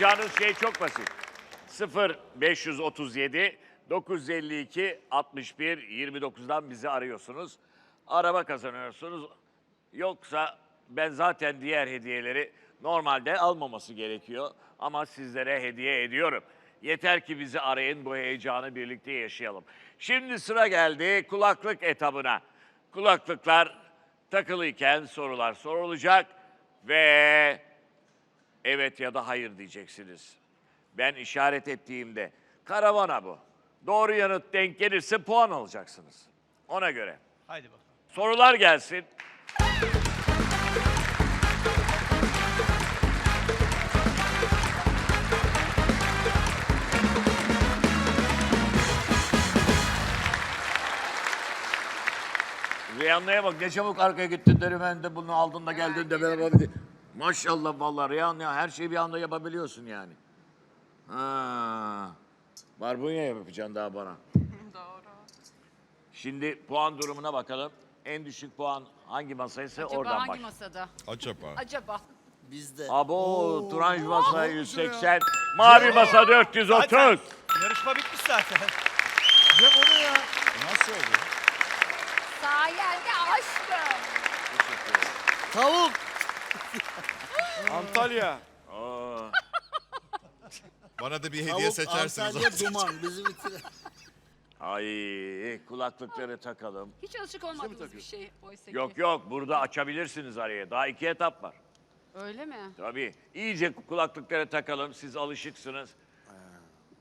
Yapacağınız şey çok basit. 0 537 952 61 29'dan bizi arıyorsunuz. Araba kazanıyorsunuz. Yoksa ben zaten diğer hediyeleri normalde almaması gerekiyor ama sizlere hediye ediyorum. Yeter ki bizi arayın bu heyecanı birlikte yaşayalım. Şimdi sıra geldi kulaklık etabına. Kulaklıklar takılıyken sorular sorulacak ve evet ya da hayır diyeceksiniz. Ben işaret ettiğimde karavana bu. Doğru yanıt denk gelirse puan alacaksınız. Ona göre. Haydi bakalım. Sorular gelsin. Reyhanlı'ya bak ne çabuk arkaya gittin derim ben de bunu aldın da geldin de beraber Maşallah vallahi Reyhan ya her şeyi bir anda yapabiliyorsun yani. Ha. Barbunya yapacaksın daha bana. Doğru. Şimdi puan durumuna bakalım. En düşük puan hangi masaysa Acaba oradan hangi baş. masada? Acaba. Acaba. Bizde. Abo, turanj masa 180, mavi masa 430. Zaten yarışma bitmiş zaten. Cem o ne ya? Nasıl oluyor? Sayende aşkım. Tavuk. Antalya. Aa, Bana da bir hediye Tavuk seçersiniz. Antalya duman. Bizi bitir. Ay, kulaklıkları takalım. Hiç alışık olmadığımız bir şey oysa ki. Yok yok, burada açabilirsiniz araya. Daha iki etap var. Öyle mi? Tabii. İyice kulaklıkları takalım. Siz alışıksınız.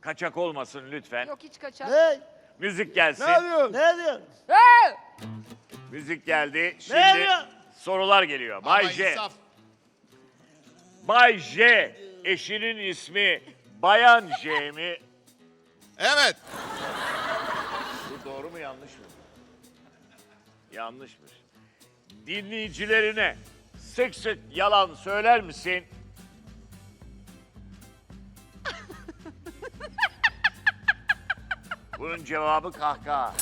Kaçak olmasın lütfen. Yok hiç kaçak. ne? Müzik gelsin. Ne diyorsun? Hey! Müzik geldi. Şimdi Ne diyor? sorular geliyor. Bay J. Bay J. Eşinin ismi Bayan J mi? Evet. Bu doğru mu yanlış mı? Yanlışmış. Dinleyicilerine sık sık yalan söyler misin? Bunun cevabı kahkaha.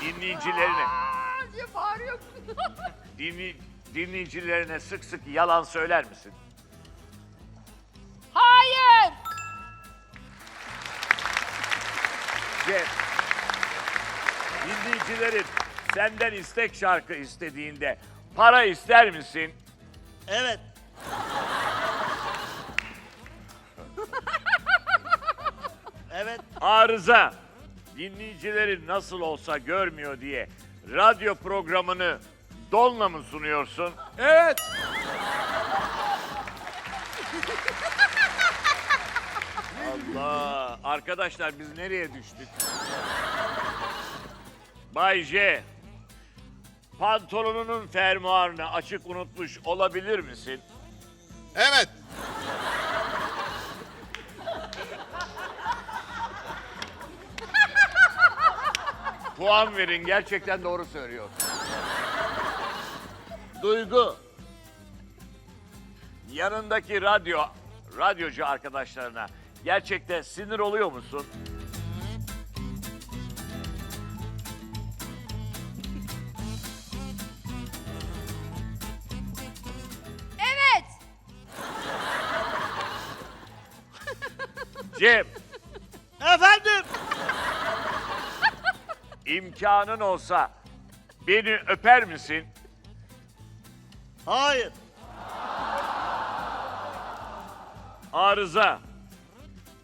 Dinleyicilerine, Aa, diye bağırıyor. dinli, dinleyicilerine sık sık yalan söyler misin? Hayır. Cem, dinleyicilerin senden istek şarkı istediğinde para ister misin? Evet. evet. Arıza. Dinleyicileri nasıl olsa görmüyor diye radyo programını donla mı sunuyorsun? Evet. Allah. Arkadaşlar biz nereye düştük? Bay J. Pantolonunun fermuarını açık unutmuş olabilir misin? Evet. Puan verin gerçekten doğru söylüyor. Duygu. Yanındaki radyo, radyocu arkadaşlarına gerçekten sinir oluyor musun? Evet. Cem, Efendim. imkanın olsa beni öper misin? Hayır. Arıza.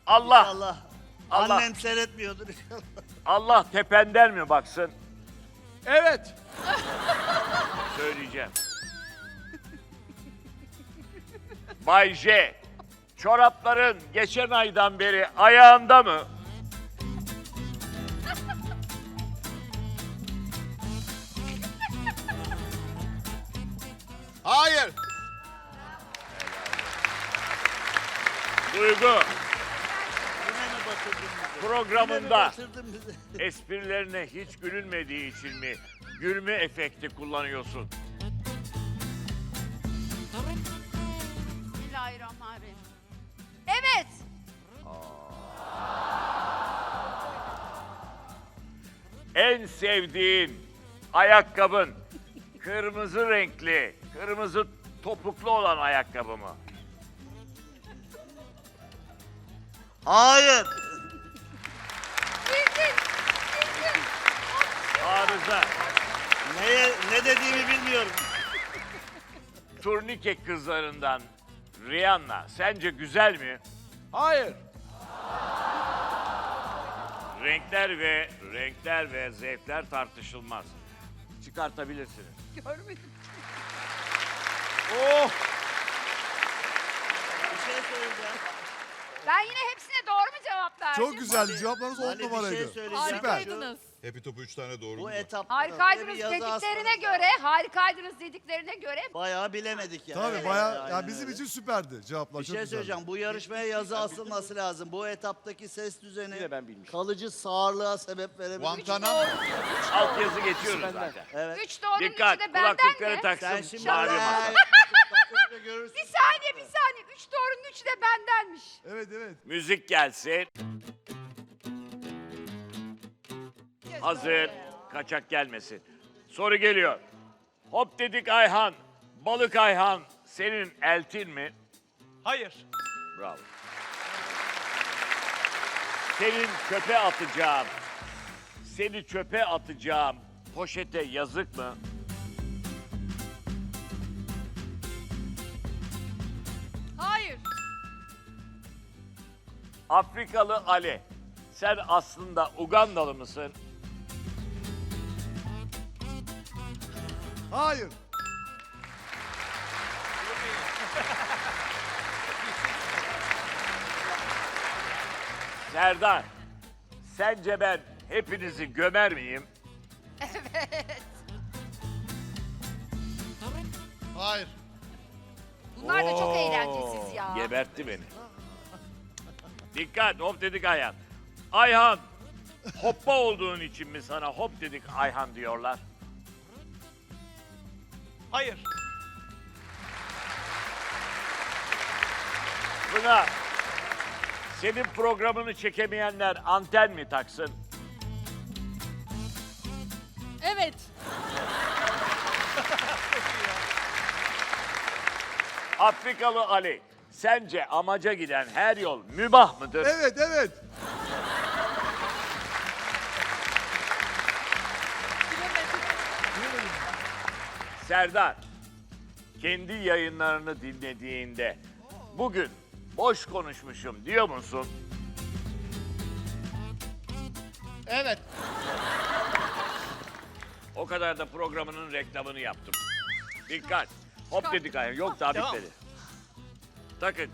Allah, Allah. Allah. Annem seyretmiyordur inşallah. Allah tependen mi baksın? Evet. Söyleyeceğim. Bay J, çorapların geçen aydan beri ayağında mı? Duygu, programında esprilerine hiç gülünmediği için mi gülme efekti kullanıyorsun? Bismillahirrahmanirrahim. Evet. En sevdiğin ayakkabın kırmızı renkli, kırmızı topuklu olan ayakkabı mı? Hayır. Bildin. Bildin. Arıza. Neye, ne dediğimi bilmiyorum. Turnike kızlarından Rihanna sence güzel mi? Hayır. Renkler ve renkler ve zevkler tartışılmaz. Çıkartabilirsiniz. Görmedim. Oh. Bir şey söyleyeceğim. Ben yine mu cevap verdim? Çok güzeldi. Cevaplarınız on Ali bir şey numaraydı. söyleyeceğim. Harikaydınız. Hepi topu 3 tane doğru. Bu mu? etapta Harikaydınız bir yazı dediklerine göre, harikaydınız dediklerine göre Bayağı bilemedik yani. Tabii bayağı aynen ya bizim öyle. için süperdi cevaplar. Bir çok şey güzeldi. söyleyeceğim. Bu yarışmaya yazı asılması lazım. Bu etaptaki ses düzeni ben bilmişim. kalıcı sağırlığa sebep verebilir. Guantanamo. Alt yazı geçiyoruz zaten. Evet. üç doğrunun Dikkat üçü de benden kulaklıkları mi? Sen taksın şimdi mavi masa. görürsün. Bir saniye bir saniye. Üç doğrunun üçü de bendenmiş. Evet evet. Müzik gelsin. Hazır. Kaçak gelmesin. Soru geliyor. Hop dedik Ayhan. Balık Ayhan senin eltin mi? Hayır. Bravo. Senin çöpe atacağım. Seni çöpe atacağım. Poşete yazık mı? Afrikalı Ali. Sen aslında Ugandalı mısın? Hayır. Serdar. Sence ben hepinizi gömer miyim? Hayır. Bunlar da çok eğlencesiz ya. Gebertti beni. Dikkat hop dedik Ayhan. Ayhan hoppa olduğun için mi sana hop dedik Ayhan diyorlar? Hayır. Pınar senin programını çekemeyenler anten mi taksın? Evet. Afrikalı Ali sence amaca giden her yol mübah mıdır? Evet evet. Serdar kendi yayınlarını dinlediğinde bugün boş konuşmuşum diyor musun? Evet. O kadar da programının reklamını yaptım. Dikkat. Hop dedik ayağım. Yok daha Devam. bitmedi. Takın.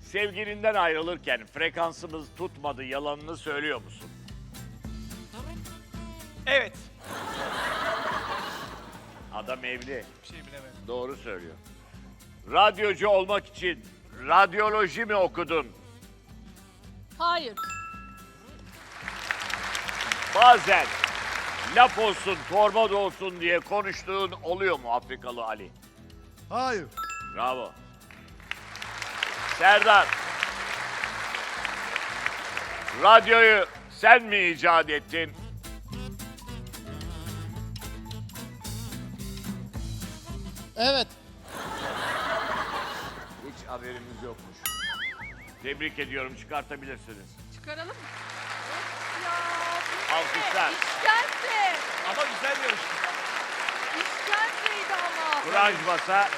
Sevgilinden ayrılırken frekansımız tutmadı yalanını söylüyor musun? Evet. Adam evli. Bir şey bilemedim. Doğru söylüyor. Radyocu olmak için radyoloji mi okudun? Hayır. Bazen laf olsun, torba da olsun diye konuştuğun oluyor mu Afrikalı Ali? Hayır. Bravo. Serdar. Radyoyu sen mi icat ettin? Evet. Hiç haberimiz yokmuş. Tebrik ediyorum çıkartabilirsiniz. Çıkaralım mı? Of ya. bu ne? Alkışlar. İşkence. Ama güzel yarıştı. İşkenceydi ama. Kuraj basa.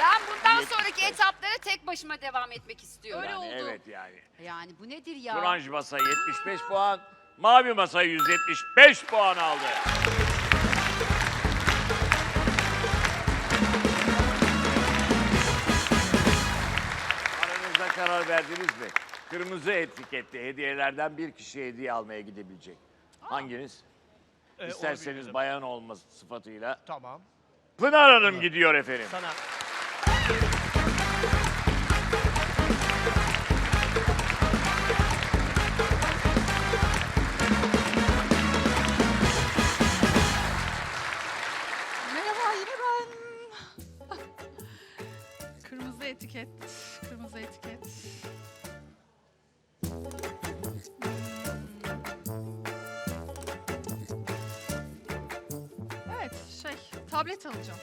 Ben bundan sonraki etaplara tek başıma devam etmek istiyorum. Yani evet yani. Yani bu nedir ya? Turanj masa 75 puan. Mavi masa 175 puan aldı. Aranızda karar verdiniz mi? Kırmızı etiketli hediyelerden bir kişi hediye almaya gidebilecek. Hanginiz? Ee, onu İsterseniz bilmiyorum. bayan olması sıfatıyla. Tamam. Pınar Hanım gidiyor efendim. Sana. Ben. kırmızı etiket, kırmızı etiket. Evet, şey, tablet alacağım.